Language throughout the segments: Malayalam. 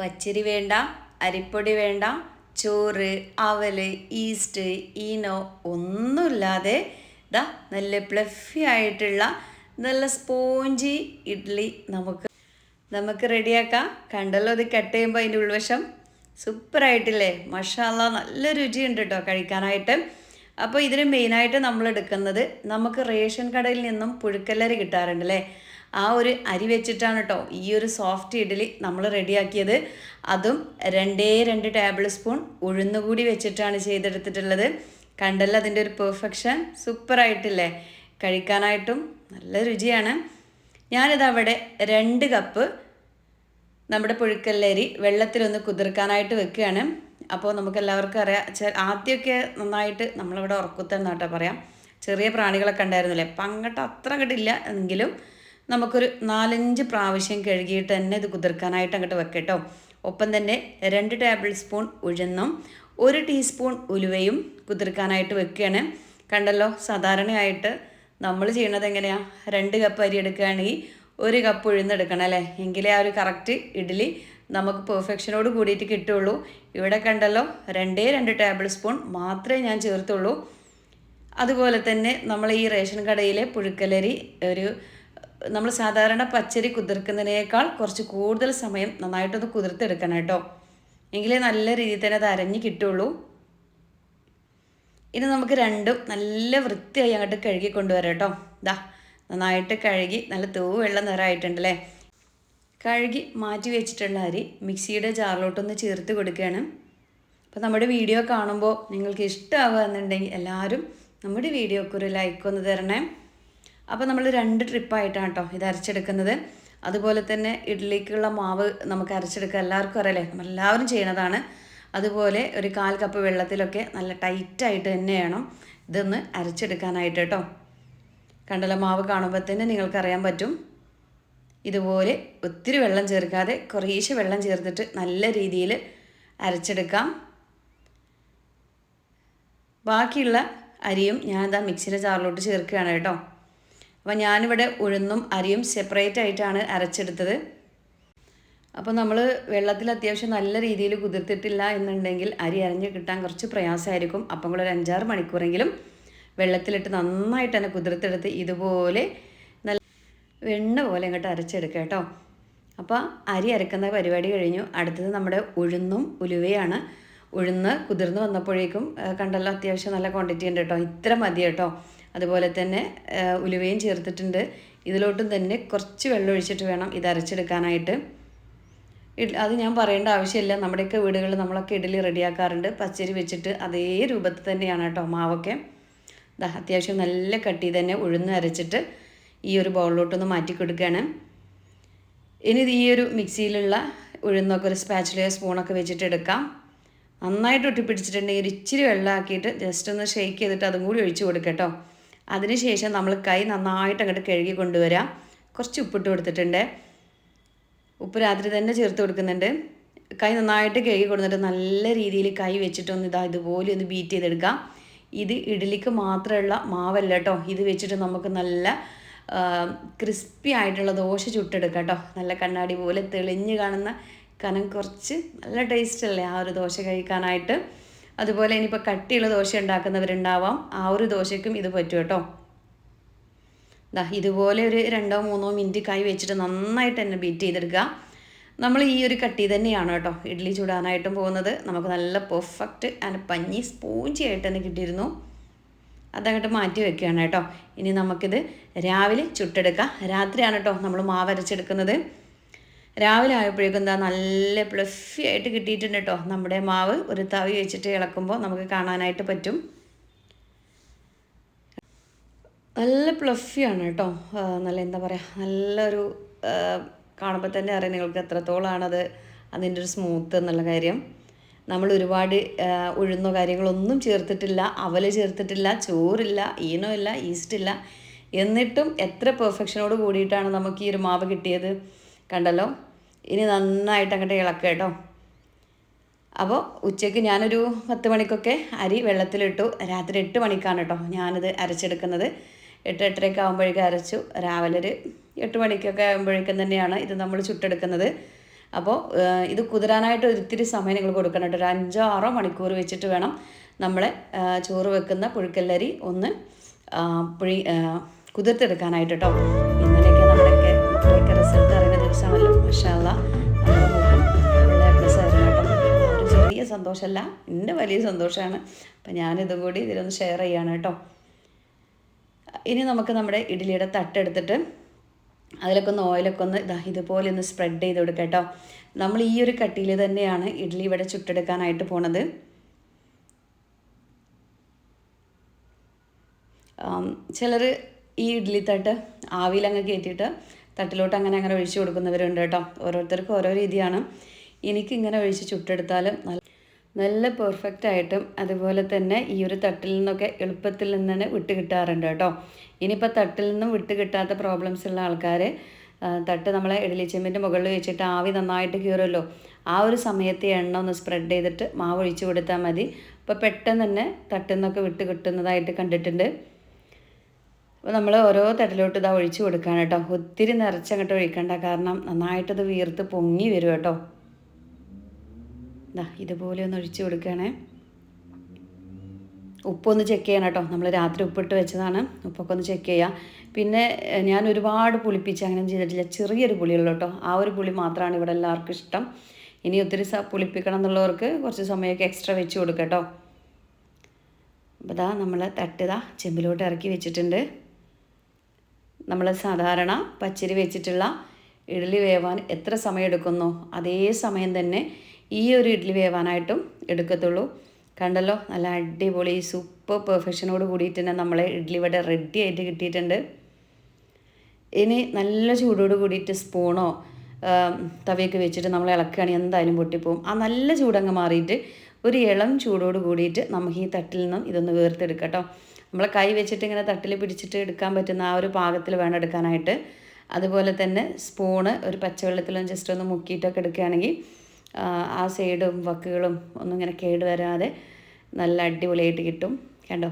പച്ചരി വേണ്ട അരിപ്പൊടി വേണ്ട ചോറ് അവൽ ഈസ്റ്റ് ഈനോ ഒന്നുമില്ലാതെ ഇതാ നല്ല പ്ലഫി ആയിട്ടുള്ള നല്ല സ്പോഞ്ചി ഇഡ്ഡലി നമുക്ക് നമുക്ക് റെഡിയാക്കാം. കണ്ടല്ലോ അത് കട്ട് ചെയ്യുമ്പോൾ അതിന്റെ ഉൾവശം. സൂപ്പറായിട്ടില്ലേ മഷാല നല്ല രുചിയുണ്ട് കേട്ടോ കഴിക്കാനായിട്ട്. അപ്പോൾ ഇതിന് മെയിനായിട്ട് നമ്മൾ എടുക്കുന്നത് നമുക്ക് റേഷൻ കടയിൽ നിന്നും പുഴുക്കല്ലരി കിട്ടാറുണ്ട് അല്ലേ ആ ഒരു അരി വെച്ചിട്ടാണ് കേട്ടോ ഈ ഒരു സോഫ്റ്റ് ഇഡ്ഡലി നമ്മൾ റെഡിയാക്കിയത്. അതും രണ്ടേ രണ്ട് ടേബിൾ സ്പൂൺ ഉഴുന്നുകൂടി വെച്ചിട്ടാണ് ചെയ്തെടുത്തിട്ടുള്ളത്. കണ്ടല്ലോ അതിന്റെ ഒരു പെർഫെക്ഷൻ സൂപ്പറായിട്ടില്ലേ കഴിക്കാനായിട്ടും നല്ല രുചിയാണ്. ഞാനിത് അവിടെ രണ്ട് കപ്പ് നമ്മുടെ പുഴുക്കല്ലരി വെള്ളത്തിലൊന്ന് കുതിർക്കാനായിട്ട് വെക്കുകയാണ്. അപ്പോൾ നമുക്ക് എല്ലാവർക്കും അറിയാം ആദ്യമൊക്കെ നന്നായിട്ട് നമ്മളിവിടെ ഉറക്കുത്തെന്നാട്ടോ പറയാം. ചെറിയ പ്രാണികളൊക്കെ ഉണ്ടായിരുന്നില്ലേ? അപ്പം അങ്ങോട്ട് അത്ര കിട്ടില്ല എങ്കിലും നമുക്കൊരു നാലഞ്ച് പ്രാവശ്യം കഴുകിയിട്ട് തന്നെ ഇത് കുതിർക്കാനായിട്ട് അങ്ങോട്ട് വെക്കട്ടോ. ഒപ്പം തന്നെ രണ്ട് ടേബിൾ സ്പൂൺ ഉഴുന്നും ഒരു ടീസ്പൂൺ ഉലുവയും കുതിർക്കാനായിട്ട് വെക്കുകയാണ്. കണ്ടല്ലോ സാധാരണയായിട്ട് നമ്മൾ ചെയ്യണത് എങ്ങനെയാണ് രണ്ട് കപ്പ് അരി എടുക്കുകയാണെങ്കിൽ ഒരു കപ്പ് ഉഴുന്നെടുക്കണം അല്ലേ? എങ്കിലേ ആ ഒരു കറക്റ്റ് ഇഡ്ഡലി നമുക്ക് പെർഫെക്ഷനോട് കൂടിയിട്ട് കിട്ടുള്ളൂ. ഇവിടെ കണ്ടല്ലോ രണ്ടേ രണ്ട് ടേബിൾ സ്പൂൺ മാത്രമേ ഞാൻ ചേർത്തുള്ളൂ. അതുപോലെ തന്നെ നമ്മൾ ഈ റേഷൻ കടയിലെ പുഴുക്കലരി ഒരു നമ്മൾ സാധാരണ പച്ചരി കുതിർക്കുന്നതിനേക്കാൾ കുറച്ച് കൂടുതൽ സമയം നന്നായിട്ടൊന്ന് കുതിർത്തെടുക്കണം കേട്ടോ. എങ്കിലേ നല്ല രീതിയിൽ തന്നെ അത് അരഞ്ഞ് കിട്ടുള്ളൂ. ഇനി നമുക്ക് രണ്ടും നല്ല വൃത്തിയായി അങ്ങോട്ട് കഴുകി കൊണ്ടുവരാം കേട്ടോ. ദാ നന്നായിട്ട് കഴുകി നല്ല തൂ വെള്ളം നിറമായിട്ടുണ്ടല്ലേ? കഴുകി മാറ്റി വെച്ചിട്ടുള്ള അരി മിക്സിയുടെ ജാറിലോട്ടൊന്ന് ചേർത്ത് കൊടുക്കുകയാണ്. അപ്പോൾ നമ്മുടെ വീഡിയോ കാണുമ്പോൾ നിങ്ങൾക്ക് ഇഷ്ടമാവുക എന്നുണ്ടെങ്കിൽ എല്ലാവരും നമ്മുടെ വീഡിയോക്ക് ഒരു ലൈക്ക് ഒന്ന് തരണേ. അപ്പോൾ നമ്മൾ രണ്ട് ട്രിപ്പായിട്ടാണ് കേട്ടോ ഇത് അരച്ചെടുക്കുന്നത്. അതുപോലെ തന്നെ ഇഡ്ഡലിക്കുള്ള മാവ് നമുക്ക് അരച്ചെടുക്കുക എല്ലാവർക്കും അറിയാലേ? നമ്മളെല്ലാവരും ചെയ്യണതാണ്. അതുപോലെ ഒരു കാൽ കപ്പ് വെള്ളത്തിലൊക്കെ നല്ല ടൈറ്റായിട്ട് തന്നെ വേണം ഇതൊന്ന് അരച്ചെടുക്കാനായിട്ട് കേട്ടോ കണ്ടല മാവ് കാണുമ്പോൾ തന്നെ നിങ്ങൾക്കറിയാൻ പറ്റും. ഇതുപോലെ ഒത്തിരി വെള്ളം ചേർക്കാതെ കുറേശ്ശെ വെള്ളം ചേർത്തിട്ട് നല്ല രീതിയിൽ അരച്ചെടുക്കാം. ബാക്കിയുള്ള അരിയും ഞാൻ ഇതാ മിക്സിയുടെ ജാറിലോട്ട് ചേർക്കുകയാണ് കേട്ടോ. അപ്പോൾ ഞാനിവിടെ ഉഴുന്നും അരിയും സെപ്പറേറ്റ് ആയിട്ടാണ് അരച്ചെടുത്തത്. അപ്പോൾ നമ്മൾ വെള്ളത്തിൽ അത്യാവശ്യം നല്ല രീതിയിൽ കുതിർത്തിട്ടില്ല എന്നുണ്ടെങ്കിൽ അരി അരഞ്ഞ് കിട്ടാൻ കുറച്ച് പ്രയാസമായിരിക്കും. അപ്പം ഒരു അഞ്ചാറ് മണിക്കൂറെങ്കിലും വെള്ളത്തിലിട്ട് നന്നായിട്ട് തന്നെ കുതിർത്തെടുത്ത് ഇതുപോലെ നല്ല വെണ്ണ പോലെ ഇങ്ങോട്ട് അരച്ചെടുക്കുക കേട്ടോ. അപ്പോൾ അരി അരക്കുന്ന പരിപാടി കഴിഞ്ഞു. അടുത്തത് നമ്മുടെ ഉഴുന്നും ഉലുവയാണ്. ഉഴുന്ന് കുതിർന്ന് വന്നപ്പോഴേക്കും കണ്ടല്ലോ അത്യാവശ്യം നല്ല ക്വാണ്ടിറ്റി ഉണ്ട് കേട്ടോ. ഇത്ര മതി കേട്ടോ. അതുപോലെ തന്നെ ഉലുവയും ചേർത്തിട്ടുണ്ട്. ഇതിലോട്ടും തന്നെ കുറച്ച് വെള്ളം ഒഴിച്ചിട്ട് വേണം ഇത് അരച്ചെടുക്കാനായിട്ട്. അത് ഞാൻ പറയേണ്ട ആവശ്യമില്ല. നമ്മുടെയൊക്കെ വീടുകളിൽ നമ്മളൊക്കെ ഇഡലി റെഡിയാക്കാറുണ്ട്. പച്ചരി വെച്ചിട്ട് അതേ രൂപത്തിൽ തന്നെയാണ് കേട്ടോ മാവൊക്കെ. അത്യാവശ്യം നല്ല കട്ടി തന്നെ ഉഴുന്ന് അരച്ചിട്ട് ഈ ഒരു ബൗളിലോട്ടൊന്ന് മാറ്റി കൊടുക്കുകയാണ്. ഇനി ഇത് ഈ ഒരു മിക്സിയിലുള്ള ഉഴുന്നൊക്കെ ഒരു സ്പാച്ചിലയോ സ്പൂണൊക്കെ വെച്ചിട്ട് എടുക്കാം. നന്നായിട്ട് ഒട്ടിപ്പിടിച്ചിട്ടുണ്ടെങ്കിൽ ഒരു ഇച്ചിരി വെള്ളമാക്കിയിട്ട് ജസ്റ്റ് ഒന്ന് ഷെയ്ക്ക് ചെയ്തിട്ട് അതും കൂടി ഒഴിച്ച് കൊടുക്കട്ടോ അതിനുശേഷം നമ്മൾ കൈ നന്നായിട്ട് അങ്ങോട്ട് കഴുകി കൊണ്ടുവരാം. കുറച്ച് ഉപ്പിട്ട് കൊടുത്തിട്ടുണ്ട്. ഉപ്പ് രാത്രി തന്നെ ചേർത്ത് കൊടുക്കുന്നുണ്ട്. കൈ നന്നായിട്ട് കഴുകി കൊടുത്തിട്ട് നല്ല രീതിയിൽ കൈ വെച്ചിട്ടൊന്ന് ഇതാ ഇതുപോലെ ഒന്ന് ബീറ്റ് ചെയ്തെടുക്കാം. ഇത് ഇഡ്ഡലിക്ക് മാത്രമുള്ള മാവല്ല കേട്ടോ. ഇത് വെച്ചിട്ട് നമുക്ക് നല്ല ക്രിസ്പി ആയിട്ടുള്ള ദോശ ചുട്ടെടുക്കാം കേട്ടോ. നല്ല കണ്ണാടി പോലെ തെളിഞ്ഞ് കാണുന്ന കനം കുറച്ച് നല്ല ടേസ്റ്റ് അല്ലേ ആ ഒരു ദോശ കഴിക്കാനായിട്ട്. അതുപോലെ ഇനിയിപ്പോൾ കട്ടിയുള്ള ദോശ ഉണ്ടാക്കുന്നവരുണ്ടാവാം. ആ ഒരു ദോശയ്ക്കും ഇത് പറ്റും കേട്ടോ. ദാ ഇതുപോലെ ഒരു രണ്ടോ മൂന്നോ മിനിറ്റ് കൈ വെച്ചിട്ട് നന്നായിട്ട് തന്നെ ബീറ്റ് ചെയ്തെടുക്കുക. നമ്മൾ ഈ ഒരു കട്ടി തന്നെയാണ് കേട്ടോ ഇഡ്ഡലി ചൂടാനായിട്ടും പോകുന്നത്. നമുക്ക് നല്ല പെർഫെക്റ്റ് ആൻഡ് പഞ്ഞി സ്പോഞ്ചി ആയിട്ട് തന്നെ കിട്ടിയിരുന്നു. അതങ്ങോട്ട് മാറ്റി വെക്കുകയാണ് കേട്ടോ. ഇനി നമുക്കിത് രാവിലെ ചുട്ടെടുക്കാം. രാത്രിയാണ് കേട്ടോ നമ്മൾ മാവ് അരച്ചെടുക്കുന്നത് രാവിലെ ആയപ്പോഴേക്കും എന്താ നല്ല പ്ലഫി ആയിട്ട് കിട്ടിയിട്ടുണ്ട് കേട്ടോ നമ്മുടെ മാവ് ഒരു തവി വെച്ചിട്ട് ഇളക്കുമ്പോൾ നമുക്ക് കാണാനായിട്ട് പറ്റും. നല്ല പ്ലഫിയാണ് കേട്ടോ നല്ല എന്താ പറയുക നല്ലൊരു കാണുമ്പോൾ തന്നെ അറിയാം നിങ്ങൾക്ക് എത്രത്തോളമാണത് അതിന്റെ ഒരു സ്മൂത്ത് എന്നുള്ള കാര്യം. നമ്മൾ ഒരുപാട് ഉഴുന്നോ കാര്യങ്ങളൊന്നും ചേർത്തിട്ടില്ല അവൽ ചേർത്തിട്ടില്ല ചോറില്ല ഈനോ ഇല്ല ഈസ്റ്റ് ഇല്ല. എന്നിട്ടും എത്ര പെർഫെക്ഷനോട് കൂടിയിട്ടാണ് നമുക്ക് ഈ ഒരു മാവ് കിട്ടിയത്? കണ്ടല്ലോ? ഇനി നന്നായിട്ട് അങ്ങോട്ട് ഇളക്കുക കേട്ടോ. അപ്പോൾ ഉച്ചയ്ക്ക് ഞാനൊരു പത്ത് മണിക്കൊക്കെ അരി വെള്ളത്തിലിട്ടു. രാത്രി എട്ട് മണിക്കാണ് കേട്ടോ ഞാനിത് അരച്ചെടുക്കുന്നത്. എട്ട് എട്ടരയൊക്കെ ആകുമ്പോഴേക്കും അരച്ചു. രാവിലെ ഒരു എട്ട് മണിക്കൊക്കെ ആകുമ്പോഴേക്കും തന്നെയാണ് ഇത് നമ്മൾ ചുട്ടെടുക്കുന്നത്. അപ്പോൾ ഇത് കുതിരാനായിട്ട് ഒരിത്തിരി സമയം നിങ്ങൾ കൊടുക്കണം കേട്ടോ. ഒരു അഞ്ചോ ആറോ മണിക്കൂർ വെച്ചിട്ട് വേണം നമ്മൾ ചോറ് വെക്കുന്ന പുഴുക്കല്ലരി ഒന്ന് പുഴി കുതിർത്തെടുക്കാനായിട്ട് കേട്ടോ. ഇന്നലെയൊക്കെ നമ്മുടെയൊക്കെ റിസൾട്ട് അറിയുന്ന ദിവസമാണല്ലോ. മഷാല്ല നമ്മളെ പ്ലസ് ചെറിയ സന്തോഷമല്ല. എന്റെ വലിയ സന്തോഷമാണ്. അപ്പം ഞാനിതും കൂടി ഇതിലൊന്ന് ഷെയർ ചെയ്യാണ് കേട്ടോ. ഇനി നമുക്ക് നമ്മുടെ ഇഡ്ഡലിയുടെ തട്ടെടുത്തിട്ട് അതിലൊക്കെ ഒന്ന് ഓയിലൊക്കെ ഒന്ന് ഇതാ ഇതുപോലെ ഒന്ന് സ്പ്രെഡ് ചെയ്ത് കൊടുക്കുക കേട്ടോ. നമ്മൾ ഈ ഒരു കട്ടിയിൽ തന്നെയാണ് ഇഡ്ഡലി ഇവിടെ ചുട്ടെടുക്കാനായിട്ട് പോണത്. ചിലർ ഈ ഇഡ്ഡലി തട്ട് ആവിയിലങ്ങ് കയറ്റിയിട്ട് തട്ടിലോട്ട് അങ്ങനെ അങ്ങനെ ഒഴിച്ചു കൊടുക്കുന്നവരുണ്ട് കേട്ടോ. ഓരോരുത്തർക്കും ഓരോ രീതിയാണ്. എനിക്കിങ്ങനെ ഒഴിച്ച് ചുട്ടെടുത്താൽ നല്ല നല്ല പെർഫെക്റ്റ് ആയിട്ടും അതുപോലെ തന്നെ ഈ ഒരു തട്ടിൽ നിന്നൊക്കെ എളുപ്പത്തിൽ നിന്ന് തന്നെ വിട്ട് കിട്ടാറുണ്ട് കേട്ടോ. ഇനിയിപ്പോൾ തട്ടിൽ നിന്നും വിട്ട് കിട്ടാത്ത പ്രോബ്ലംസ് ഉള്ള ആൾക്കാർ തട്ട് നമ്മളെ ഇഡലി ചെമ്പിന്റെ മുകളിൽ വെച്ചിട്ട് ആവി നന്നായിട്ട് കീറുമല്ലോ. ആ ഒരു സമയത്ത് എണ്ണ ഒന്ന് സ്പ്രെഡ് ചെയ്തിട്ട് മാവ് ഒഴിച്ച് കൊടുത്താൽ മതി. അപ്പോൾ പെട്ടെന്ന് തന്നെ തട്ടിൽ നിന്നൊക്കെ വിട്ട് കിട്ടുന്നതായിട്ട് കണ്ടിട്ടുണ്ട്. അപ്പോൾ നമ്മൾ ഓരോ തട്ടിലോട്ട് ഇതാ ഒഴിച്ച് കൊടുക്കുകയാണ് കേട്ടോ. ഒത്തിരി നിറച്ചങ്ങോട്ട് ഒഴിക്കണ്ട. കാരണം നന്നായിട്ടത് വീർത്ത് പൊങ്ങി വരും കേട്ടോ. ഇതാ ഇതുപോലെ ഒന്ന് ഒഴിച്ച് കൊടുക്കുകയാണേ. ഉപ്പൊന്ന് ചെക്ക് ചെയ്യണം കേട്ടോ. നമ്മൾ രാത്രി ഉപ്പിട്ട് വെച്ചതാണ്. ഉപ്പൊക്കെ ഒന്ന് ചെക്ക് ചെയ്യുക പിന്നെ ഞാൻ ഒരുപാട് പുളിപ്പിച്ച് അങ്ങനെ ചെയ്തിട്ടില്ല. ചെറിയൊരു പുളിയുള്ളൂ കേട്ടോ. ആ ഒരു പുളി മാത്രമാണ് ഇവിടെ എല്ലാവർക്കും ഇഷ്ടം. ഇനി ഒത്തിരി പുളിപ്പിക്കണം എന്നുള്ളവർക്ക് കുറച്ച് സമയമൊക്കെ എക്സ്ട്രാ വെച്ച് കൊടുക്കാം കേട്ടോ. അപ്പോൾ ഇതാ നമ്മൾ തട്ടിതാ ചെമ്പിലോട്ട് ഇറക്കി വെച്ചിട്ടുണ്ട്. നമ്മൾ സാധാരണ പച്ചരി വെച്ചിട്ടുള്ള ഇഡ്ഡലി വേവാൻ എത്ര സമയം എടുക്കുന്നു അതേ സമയം തന്നെ ഈ ഒരു ഇഡ്ഡലി വേവാനായിട്ടും എടുക്കത്തുള്ളൂ. കണ്ടല്ലോ? നല്ല അടിപൊളി സൂപ്പർ പെർഫെക്ഷനോട് കൂടിയിട്ട് തന്നെ നമ്മളെ ഇഡ്ഡലി ഇവിടെ റെഡി ആയിട്ട് കിട്ടിയിട്ടുണ്ട്. ഇനി നല്ല ചൂടോട് കൂടിയിട്ട് സ്പൂണോ തവയൊക്കെ വെച്ചിട്ട് നമ്മൾ ഇളക്കുകയാണെങ്കിൽ എന്തായാലും പൊട്ടിപ്പോവും. ആ നല്ല ചൂടങ്ങ് മാറിയിട്ട് ഒരു ഇളം ചൂടോട് കൂടിയിട്ട് നമുക്ക് ഈ തട്ടിൽ നിന്നും ഇതൊന്ന് വേർത്തെടുക്കാം കേട്ടോ. നമ്മളെ കൈ വെച്ചിട്ട് ഇങ്ങനെ തട്ടിൽ പിടിച്ചിട്ട് എടുക്കാൻ പറ്റുന്ന ആ ഒരു പാകത്തിൽ വേണം എടുക്കാനായിട്ട്. അതുപോലെ തന്നെ സ്പൂണ് ഒരു പച്ചവെള്ളത്തിലും ജസ്റ്റ് ഒന്ന് മുക്കിയിട്ടൊക്കെ എടുക്കുകയാണെങ്കിൽ ആ, സൈഡും വക്കുകളും ഒന്നും ഇങ്ങനെ കേട് വരാതെ നല്ല അടിപൊളിയായിട്ട് കിട്ടും. കണ്ടോ?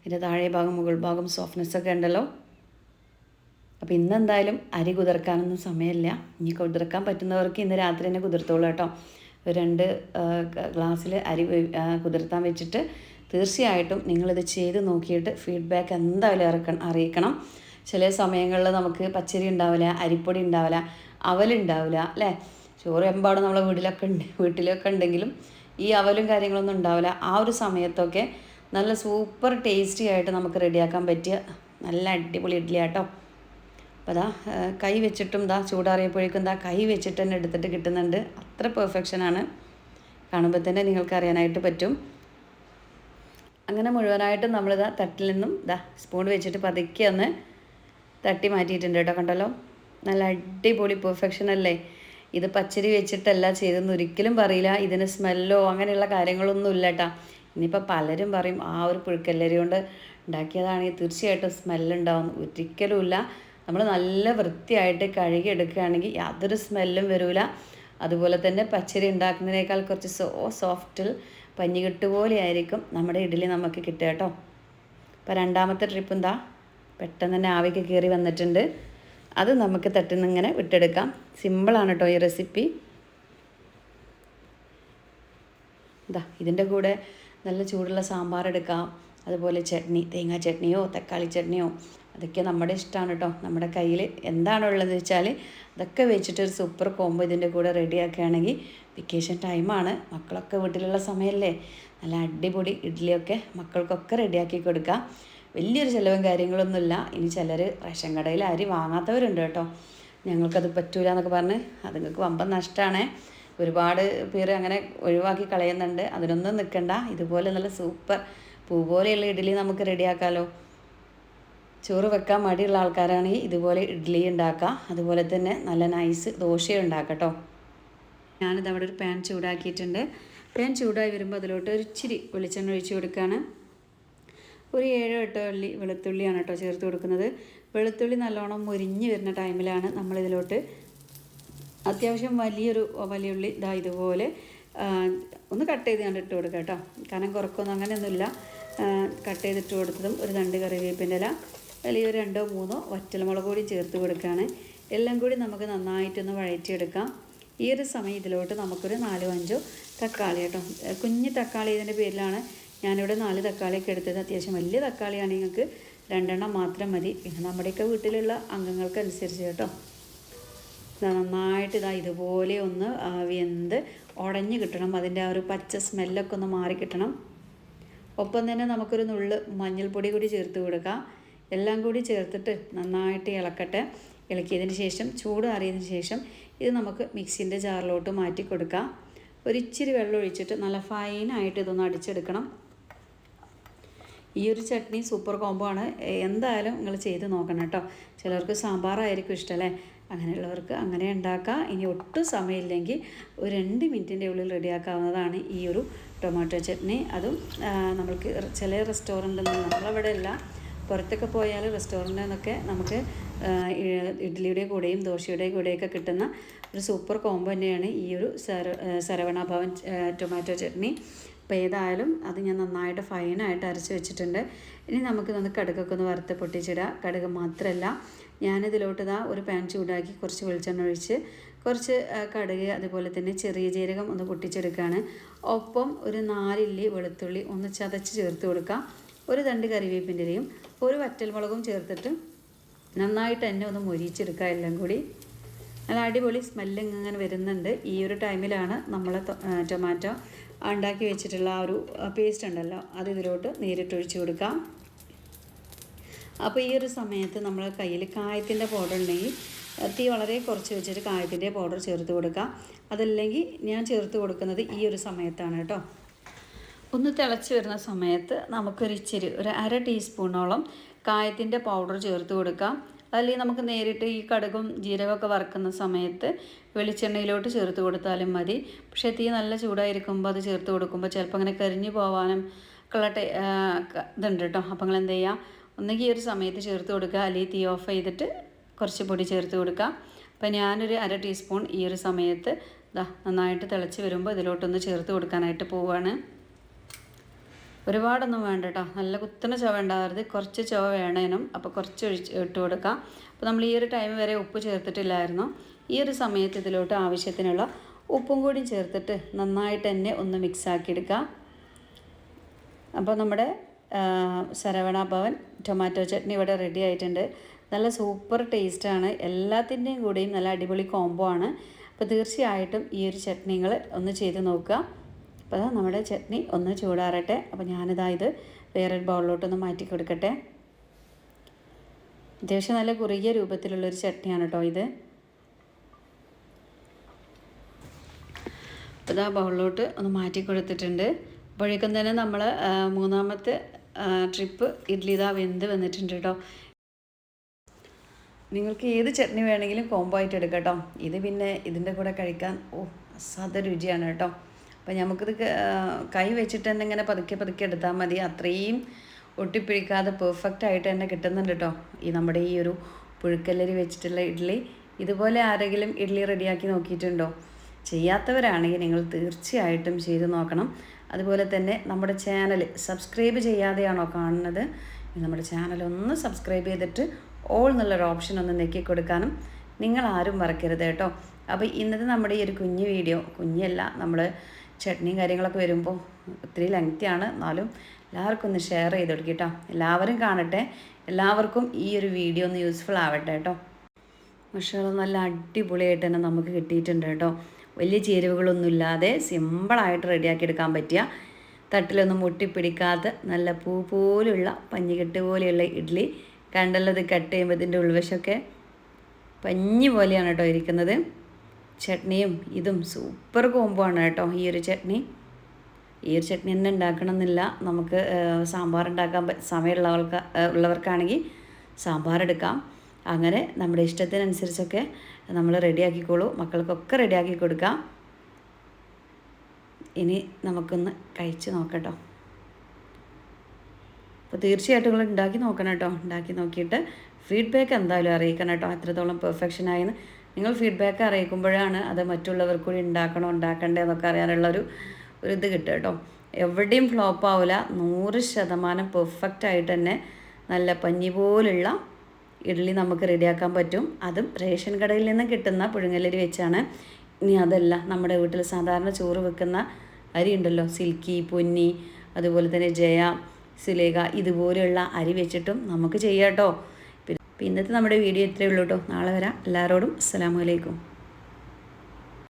ഇതിന്റെ താഴെ ഭാഗം മുകൾ ഭാഗം സോഫ്റ്റ്നെസ് ഒക്കെ ഉണ്ടല്ലോ. അപ്പോൾ ഇന്ന് എന്തായാലും അരി കുതിർക്കാനൊന്നും സമയമില്ല. ഇനി കുതിർക്കാൻ പറ്റുന്നവർക്ക് ഇന്ന് രാത്രി തന്നെ കുതിർത്തോളൂ കേട്ടോ. രണ്ട് ഗ്ലാസ്സിൽ അരി കുതിർത്താൻ വെച്ചിട്ട് തീർച്ചയായിട്ടും നിങ്ങളിത് ചെയ്ത് നോക്കിയിട്ട് ഫീഡ്ബാക്ക് എന്തായാലും ഇറക്കണം അറിയിക്കണം. ചില സമയങ്ങളിൽ നമുക്ക് പച്ചരി ഉണ്ടാവില്ല അരിപ്പൊടി ഉണ്ടാവില്ല അവലുണ്ടാവില്ല അല്ലേ? ചോറ് എമ്പാടും നമ്മളെ വീട്ടിലൊക്കെ ഉണ്ട് വീട്ടിലൊക്കെ ഉണ്ടെങ്കിലും ഈ അവലും കാര്യങ്ങളൊന്നും ഉണ്ടാവില്ല. ആ ഒരു സമയത്തൊക്കെ നല്ല സൂപ്പർ ടേസ്റ്റി ആയിട്ട് നമുക്ക് റെഡിയാക്കാൻ പറ്റിയ നല്ല അടിപൊളി ഇഡ്ഡലി ആട്ടോ. അപ്പോൾ അതാ കൈ വെച്ചിട്ടും ദാ ചൂടാറിയപ്പോഴേക്കും ദാ കൈ വെച്ചിട്ട് തന്നെ എടുത്തിട്ട് കിട്ടുന്നുണ്ട്. അത്ര പെർഫെക്ഷനാണ് കാണുമ്പോൾ തന്നെ നിങ്ങൾക്ക് അറിയാനായിട്ട് പറ്റും. അങ്ങനെ മുഴുവനായിട്ട് നമ്മളിതാ തട്ടിൽ നിന്നും ഇതാ സ്പൂൺ വെച്ചിട്ട് പതുക്കെ ഒന്ന് തട്ടി മാറ്റിയിട്ടുണ്ട് കേട്ടോ കണ്ടല്ലോ? നല്ല അടിപൊളി പെർഫെക്ഷൻ അല്ലേ? ഇത് പച്ചരി വെച്ചിട്ടല്ല ചെയ്തെന്ന് ഒരിക്കലും പറയില്ല. ഇതിന് സ്മെല്ലോ അങ്ങനെയുള്ള കാര്യങ്ങളൊന്നും ഇല്ല കേട്ടോ. ഇനിയിപ്പോൾ പലരും പറയും ആ ഒരു പുഴുക്കല്ലരി കൊണ്ട് ഉണ്ടാക്കിയതാണെങ്കിൽ തീർച്ചയായിട്ടും സ്മെല്ലുണ്ടാവും ഒരിക്കലും ഇല്ല. നമ്മൾ നല്ല വൃത്തിയായിട്ട് കഴുകി എടുക്കുകയാണെങ്കിൽ യാതൊരു സ്മെല്ലും വരില്ല അതുപോലെ തന്നെ പച്ചരി ഉണ്ടാക്കുന്നതിനേക്കാൾ കുറച്ച് സോ സോഫ്റ്റിൽ പഞ്ഞികെട്ട് പോലെ ആയിരിക്കും നമ്മുടെ ഇഡ്ഡലി നമുക്ക് കിട്ടുക കേട്ടോ. അപ്പോൾ രണ്ടാമത്തെ ട്രിപ്പ് എന്താ? പെട്ടെന്ന് തന്നെ ആവിക്ക് കയറി വന്നിട്ടുണ്ട്. അത് നമുക്ക് തട്ടിൽ ഇങ്ങനെ വിട്ടെടുക്കാം. സിമ്പിളാണ് കേട്ടോ ഈ റെസിപ്പി ഇതാ ഇതിന്റെ കൂടെ നല്ല ചൂടുള്ള സാമ്പാർ എടുക്കാം. അതുപോലെ ചട്നി തേങ്ങാ ചട്നിയോ തക്കാളി ചട്നിയോ അതൊക്കെ നമ്മുടെ ഇഷ്ടമാണ് കേട്ടോ. നമ്മുടെ കയ്യിൽ എന്താണുള്ളത് വെച്ചാൽ അതൊക്കെ വെച്ചിട്ട് ഒരു സൂപ്പർ കോംബോ ഇതിന്റെ കൂടെ റെഡിയാക്കുകയാണെങ്കിൽ വെക്കേഷൻ ടൈമാണ് മക്കളൊക്കെ വീട്ടിലുള്ള സമയമല്ലേ നല്ല അടിപൊളി ഇഡ്ഡലിയൊക്കെ മക്കൾക്കൊക്കെ റെഡിയാക്കി കൊടുക്കാം. വലിയൊരു ചിലവും കാര്യങ്ങളൊന്നുമില്ല. ഇനി ചിലർ റേഷൻ കടയിൽ അരി വാങ്ങാത്തവരുണ്ട് കേട്ടോ. ഞങ്ങൾക്കത് പറ്റൂല എന്നൊക്കെ പറഞ്ഞ് അതുങ്ങൾക്ക് വമ്പൻ നഷ്ടമാണ് ഒരുപാട് പേര് അങ്ങനെ ഒഴിവാക്കി കളയുന്നുണ്ട്. അതിനൊന്നും നിൽക്കണ്ട ഇതുപോലെ നല്ല സൂപ്പർ പൂ പോലെയുള്ള ഇഡ്ഡലി നമുക്ക് റെഡിയാക്കാമല്ലോ ചോറ് വെക്കാൻ മടിയുള്ള ആൾക്കാരാണെങ്കിൽ ഇതുപോലെ ഇഡ്ഡലി ഉണ്ടാക്കുക അതുപോലെ തന്നെ നല്ല നൈസ് ദോശയും ഉണ്ടാക്കട്ടോ ഞാനിത് അവിടെ ഒരു പാൻ ചൂടാക്കിയിട്ടുണ്ട്. പാൻ ചൂടായി വരുമ്പോൾ അതിലോട്ട് ഒരു ഇച്ചിരി വെളിച്ചെണ്ണ ഒഴിച്ച് കൊടുക്കുകയാണ്. ഒരു ഏഴോ എട്ടോ ഉള്ളി വെളുത്തുള്ളിയാണ് കേട്ടോ ചേർത്ത് കൊടുക്കുന്നത്. വെളുത്തുള്ളി നല്ലോണം മുരിഞ്ഞ് വരുന്ന ടൈമിലാണ് നമ്മളിതിലോട്ട് അത്യാവശ്യം വലിയൊരു വലിയ ഉള്ളി ഇതാ ഇതുപോലെ ഒന്ന് കട്ട് ചെയ്ത് ഇട്ട് കൊടുക്കാം കേട്ടോ കനം കുറക്കൊന്നും അങ്ങനെയൊന്നുമില്ല. കട്ട് ചെയ്തിട്ട് കൊടുത്തതും ഒരു രണ്ട് കറിവേപ്പിന്റെ ഇല വലിയൊരു രണ്ടോ മൂന്നോ വറ്റൽമുളക് കൂടി ചേർത്ത് കൊടുക്കുകയാണ്. എല്ലാം കൂടി നമുക്ക് നന്നായിട്ടൊന്ന് വഴറ്റിയെടുക്കാം. ഈ ഒരു സമയം ഇതിലോട്ട് നമുക്കൊരു നാലോ അഞ്ചോ തക്കാളി കേട്ടോ. കുഞ്ഞ് തക്കാളി ഇതിന്റെ പേരിലാണ് ഞാനിവിടെ നാല് തക്കാളിയൊക്കെ എടുത്തത്. അത്യാവശ്യം വലിയ തക്കാളിയാണ് നിങ്ങൾക്ക് രണ്ടെണ്ണം മാത്രം മതി. പിന്നെ നമ്മുടെയൊക്കെ വീട്ടിലുള്ള അംഗങ്ങൾക്കനുസരിച്ച് കേട്ടോ. നന്നായിട്ട് ഇതാ ഇതുപോലെ ഒന്ന് വെന്ത് ഉടഞ്ഞ് കിട്ടണം. അതിന്റെ ആ ഒരു പച്ച സ്മെല്ലൊക്കെ ഒന്ന് മാറി കിട്ടണം. ഒപ്പം തന്നെ നമുക്കൊരു നുള്ള് മഞ്ഞൾപ്പൊടി കൂടി ചേർത്ത് കൊടുക്കാം. എല്ലാം കൂടി ചേർത്തിട്ട് നന്നായിട്ട് ഇളക്കട്ടെ. ഇളക്കിയതിന് ശേഷം ചൂട് അറിയതിന് ശേഷം ഇത് നമുക്ക് മിക്സിന്റെ ജാറിലോട്ട് മാറ്റി കൊടുക്കാം. ഒരിച്ചിരി വെള്ളം ഒഴിച്ചിട്ട് നല്ല ഫൈനായിട്ട് ഇതൊന്ന് അടിച്ചെടുക്കണം. ഈ ഒരു ചട്നി സൂപ്പർ കോംബോ ആണ്. എന്തായാലും നിങ്ങൾ ചെയ്ത് നോക്കണം കേട്ടോ. ചിലർക്ക് സാമ്പാറായിരിക്കും ഇഷ്ടമല്ലേ? അങ്ങനെയുള്ളവർക്ക് അങ്ങനെ ഉണ്ടാക്കാം. ഇനി ഒട്ടും സമയമില്ലെങ്കിൽ ഒരു രണ്ട് മിനിറ്റിന്റെ ഉള്ളിൽ റെഡിയാക്കാവുന്നതാണ് ഈ ഒരു ടൊമാറ്റോ ചട്നി. അതും നമ്മൾക്ക് ചില റെസ്റ്റോറന്റിൽ നിന്ന് നമ്മളവിടെ അല്ല. പുറത്തൊക്കെ പോയാൽ റെസ്റ്റോറന്റിൽ നിന്നൊക്കെ നമുക്ക് ഇഡ്ഡലിയുടെ കൂടെയും ദോശയുടെ കൂടെയൊക്കെ കിട്ടുന്ന ഒരു സൂപ്പർ കോംബോ തന്നെയാണ് ഈ ഒരു സര സരവണ ഭവൻ ടൊമാറ്റോ ചട്നി അപ്പോൾ ഏതായാലും അത് ഞാൻ നന്നായിട്ട് ഫൈനായിട്ട് അരച്ച് വെച്ചിട്ടുണ്ട്. ഇനി നമുക്ക് നന്ന് കടുകൊക്കെ ഒന്ന് വറുത്ത് പൊട്ടിച്ചിടുക കടുക് മാത്രമല്ല ഞാനിതിലോട്ട് ഇതാ ഒരു പാൻ ചൂടാക്കി കുറച്ച് വെളിച്ചെണ്ണ ഒഴിച്ച് കുറച്ച് കടുക് അതുപോലെ തന്നെ ചെറിയ ജീരകം ഒന്ന് പൊട്ടിച്ചെടുക്കുകയാണ് ഒപ്പം ഒരു നാലില്ലി വെളുത്തുള്ളി ഒന്ന് ചതച്ച് ചേർത്ത് കൊടുക്കാം. ഒരു തണ്ട് കറിവേപ്പിന്റെ ഇലയും ഒരു വറ്റൽമുളകും ചേർത്തിട്ട് നന്നായിട്ട് തന്നെ ഒന്ന് മൊരിച്ചെടുക്കുക എല്ലാം കൂടി. നല്ല അടിപൊളി സ്മെല്ല് ഇങ്ങനെ വരുന്നുണ്ട്. ഈ ഒരു ടൈമിലാണ് നമ്മൾ ടൊമാറ്റോ ഉണ്ടാക്കി വെച്ചിട്ടുള്ള ആ ഒരു പേസ്റ്റ് ഉണ്ടല്ലോ അത് ഇതിലോട്ട് നേരിട്ട് ഒഴിച്ച് കൊടുക്കാം. അപ്പോൾ ഈ ഒരു സമയത്ത് നമ്മൾ കയ്യിൽ കായത്തിന്റെ പൗഡർ ഉണ്ടെങ്കിൽ തീ വളരെ കുറച്ച് വെച്ചിട്ട് കായത്തിന്റെ പൗഡർ ചേർത്ത് കൊടുക്കുക അതല്ലെങ്കിൽ ഞാൻ ചേർത്ത് കൊടുക്കുന്നത് ഈ ഒരു സമയത്താണ് കേട്ടോ. ഒന്ന് തിളച്ച് വരുന്ന സമയത്ത് നമുക്കൊരു ഇച്ചിരി ഒരു അര ടീസ്പൂണോളം കായത്തിന്റെ പൗഡർ ചേർത്ത് കൊടുക്കാം. അല്ലെങ്കിൽ നമുക്ക് നേരിട്ട് ഈ കടുകും ജീരകമൊക്കെ വറുക്കുന്ന സമയത്ത് വെളിച്ചെണ്ണയിലോട്ട് ചേർത്ത് കൊടുത്താലും മതി. പക്ഷേ തീ നല്ല ചൂടായിരിക്കുമ്പോൾ അത് ചേർത്ത് കൊടുക്കുമ്പോൾ ചിലപ്പോൾ അങ്ങനെ കരിഞ്ഞു ടേ ആ, ഇതുണ്ട് കേട്ടോ. അപ്പോൾ നിങ്ങൾ എന്ത് ചെയ്യുക? ഒന്നുകിൽ ഈ ഒരു സമയത്ത് ചേർത്ത് കൊടുക്കുക. അല്ലെങ്കിൽ തീ ഓഫ് ചെയ്തിട്ട് കുറച്ച് പൊടി ചേർത്ത് കൊടുക്കുക. അപ്പോൾ ഞാനൊരു അര ടീസ്പൂൺ ഈ ഒരു സമയത്ത് ഇതാ നന്നായിട്ട് തിളച്ച് വരുമ്പോൾ ഇതിലോട്ടൊന്ന് ചേർത്ത് കൊടുക്കാനായിട്ട് പോവുകയാണ് ഒരുപാടൊന്നും വേണ്ട കേട്ടോ നല്ല കുത്തനെ ചുവ ഉണ്ടാകരുത് കുറച്ച് ചുവ വേണേനും. അപ്പോൾ കുറച്ച് ഒഴിച്ച് ഇട്ട് കൊടുക്കാം. അപ്പോൾ നമ്മൾ ഈ ഒരു ടൈം വരെ ഉപ്പ് ചേർത്തിട്ടില്ലായിരുന്നു. ഈ ഒരു സമയത്ത് ഇതിലോട്ട് ആവശ്യത്തിനുള്ള ഉപ്പും കൂടി ചേർത്തിട്ട് നന്നായിട്ട് തന്നെ ഒന്ന് മിക്സ് ആക്കി എടുക്കാം അപ്പോൾ നമ്മുടെ ശരവണ ഭവൻ ടൊമാറ്റോ ചട്നി ഇവിടെ റെഡി ആയിട്ടുണ്ട്. നല്ല സൂപ്പർ ടേസ്റ്റാണ് എല്ലാത്തിന്റെയും കൂടെയും നല്ല അടിപൊളി കോംബോ ആണ്. അപ്പോൾ തീർച്ചയായിട്ടും ഈ ഒരു ചട്നികൾ ഒന്ന് ചെയ്ത് നോക്കുക. അപ്പോൾ നമ്മുടെ ചട്നി ഒന്ന് ചൂടാറട്ടെ. അപ്പോൾ ഞാനിതാ ഇത് വേറൊരു ബൗളിലോട്ടൊന്ന് മാറ്റി കൊടുക്കട്ടെ. അത്യാവശ്യം നല്ല കുറുകിയ രൂപത്തിലുള്ളൊരു ചട്നിയാണ് കേട്ടോ ഇത്. അപ്പോൾ ഇതാ ബൗളിലോട്ട് ഒന്ന് മാറ്റി കൊടുത്തിട്ടുണ്ട്. അപ്പോഴേക്കും തന്നെ നമ്മൾ മൂന്നാമത്തെ ട്രിപ്പ് ഇഡ്ലി ഇതാ വെന്ത് വന്നിട്ടുണ്ട് കേട്ടോ. നിങ്ങൾക്ക് ഏത് ചട്നി വേണമെങ്കിലും കോംബോ ആയിട്ട് എടുക്കാം ഇത് പിന്നെ ഇതിന്റെ കൂടെ കഴിക്കാൻ ഓ അസാധ രുചിയാണ് കേട്ടോ. അപ്പം നമുക്കിത് ക- വെച്ചിട്ട് തന്നെ ഇങ്ങനെ പതുക്കെ പതുക്കെ എടുത്താൽ മതി. അത്രയും ഒട്ടിപ്പിടിക്കാതെ പെർഫെക്റ്റ് ആയിട്ട് തന്നെ കിട്ടുന്നുണ്ട് കേട്ടോ ഈ നമ്മുടെ ഈ ഒരു പുഴുക്കല്ലരി വെച്ചിട്ടുള്ള ഇഡ്ഡലി ഇതുപോലെ ആരെങ്കിലും ഇഡ്ഡലി റെഡിയാക്കി നോക്കിയിട്ടുണ്ടോ? ചെയ്യാത്തവരാണെങ്കിൽ നിങ്ങൾ തീർച്ചയായിട്ടും ചെയ്ത് നോക്കണം. അതുപോലെ തന്നെ നമ്മുടെ ചാനൽ സബ്സ്ക്രൈബ് ചെയ്യാതെയാണോ കാണുന്നത്? നമ്മുടെ ചാനൽ ഒന്ന് സബ്സ്ക്രൈബ് ചെയ്തിട്ട് ഓൾ എന്നുള്ളൊരു ഓപ്ഷൻ ഒന്ന് നെക്കി കൊടുക്കാനും നിങ്ങൾ ആരും മറക്കരുത് കേട്ടോ. അപ്പോൾ ഇന്നത്തെ നമ്മുടെ ഈ ഒരു കുഞ്ഞു വീഡിയോ കുഞ്ഞല്ല നമ്മൾ ചട്നിയും കാര്യങ്ങളൊക്കെ വരുമ്പോൾ ഒത്തിരി ലെങ്തിയാണ് എന്നാലും എല്ലാവർക്കും ഒന്ന് ഷെയർ ചെയ്ത് കൊടുക്കുക കേട്ടോ എല്ലാവരും കാണട്ടെ. എല്ലാവർക്കും ഈ ഒരു വീഡിയോ ഒന്ന് യൂസ്ഫുൾ ആവട്ടെ കേട്ടോ പക്ഷേ നല്ല അടിപൊളിയായിട്ട് തന്നെ നമുക്ക് കിട്ടിയിട്ടുണ്ട് കേട്ടോ വലിയ ചേരുവകളൊന്നുമില്ലാതെ സിമ്പിളായിട്ട് റെഡിയാക്കി എടുക്കാൻ പറ്റിയ തട്ടിലൊന്നും മുട്ടിപ്പിടിക്കാത്ത നല്ല പൂ പോലുള്ള പഞ്ഞിക്കെട്ട് പോലെയുള്ള ഇഡ്ഡലി കണ്ടല്ലത് കട്ട് ചെയ്യുമ്പോൾ ഇതിന്റെ ഉൾവശമൊക്കെ പഞ്ഞി പോലെയാണ് കേട്ടോ ഇരിക്കുന്നത്. ചട്നിയും ഇതും സൂപ്പർ കോംബോ ആണ് കേട്ടോ ഈ ഒരു ചട്നി. ഈ ഒരു ചട്നി തന്നെ ഉണ്ടാക്കണം എന്നില്ല നമുക്ക് സാമ്പാർ ഉണ്ടാക്കാൻ സമയമുള്ളവർക്ക് ഉള്ളവർക്കാണെങ്കിൽ സാമ്പാർ എടുക്കാം. അങ്ങനെ നമ്മുടെ ഇഷ്ടത്തിനനുസരിച്ചൊക്കെ നമ്മൾ റെഡിയാക്കിക്കോളൂ. മക്കൾക്കൊക്കെ റെഡിയാക്കി കൊടുക്കാം. ഇനി നമുക്കൊന്ന് കഴിച്ച് നോക്കട്ടോ. അപ്പോൾ തീർച്ചയായിട്ടും നിങ്ങൾ ഉണ്ടാക്കി നോക്കണം കേട്ടോ. ഉണ്ടാക്കി നോക്കിയിട്ട് ഫീഡ്ബാക്ക് എന്തായാലും അറിയിക്കണം കേട്ടോ. എത്രത്തോളം പെർഫെക്ഷൻ ആയെന്ന്. നിങ്ങൾ ഫീഡ്ബാക്ക് അറിയിക്കുമ്പോഴാണ് അത് മറ്റുള്ളവർക്ക് കൂടി ഉണ്ടാക്കണോ ഉണ്ടാക്കണ്ടേ എന്നൊക്കെ അറിയാനുള്ള ഒരു ഒരു ഇത് കിട്ടും കേട്ടോ. എവിടെയും ഫ്ലോപ്പ് ആവില്ല നൂറ് ശതമാനം പെർഫെക്റ്റ് ആയിട്ട് തന്നെ നല്ല പഞ്ഞി പോലുള്ള ഇഡ്ഡലി നമുക്ക് റെഡിയാക്കാൻ പറ്റും. അതും റേഷൻ കടയിൽ നിന്ന് കിട്ടുന്ന പുഴുങ്ങലരി വെച്ചാണ്. ഇനി അതല്ല നമ്മുടെ വീട്ടിൽ സാധാരണ ചോറ് വെക്കുന്ന അരി ഉണ്ടല്ലോ. സിൽക്കി പൊന്നി അതുപോലെ തന്നെ ജയ സുലേഖ ഇതുപോലെയുള്ള അരി വെച്ചിട്ടും നമുക്ക് ചെയ്യാം കേട്ടോ. പിന്നെ ഇന്നത്തെ നമ്മുടെ വീഡിയോ ഇത്രയേ ഉള്ളൂ കേട്ടോ. നാളെ വരാം. എല്ലാവരോടും അസ്സലാമു അലൈക്കും.